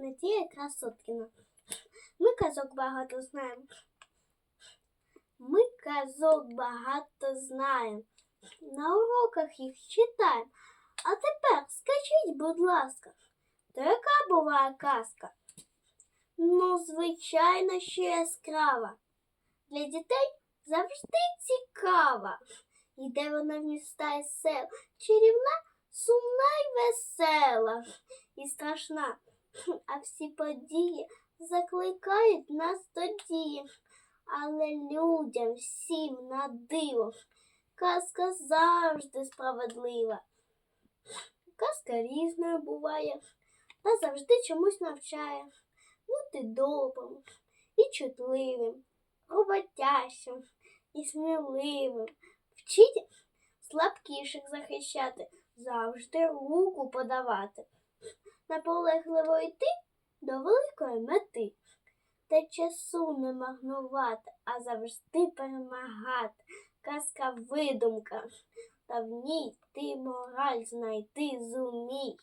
Надія Красоткіна. Ми казок багато знаємо. Ми казок багато знаємо. На уроках їх читаємо. А тепер скажіть, будь ласка, то яка буває казка? Ну, звичайно, що яскрава. Для дітей завжди цікава. Йде вона в міста і сел, чарівна, сумна й весела, і страшна. А всі події закликають нас до дії. Але людям всім на диво. Казка завжди справедлива. Казка різною буває, та завжди чомусь навчає. Бути добрим і чутливим, роботящим і сміливим. Вчить слабкіших захищати, завжди руку подавати. Наполегливо йти до великої мети. Та часу не магнувати, а завжди перемагати. Казка видумка, та в ній ти мораль знайти зумій.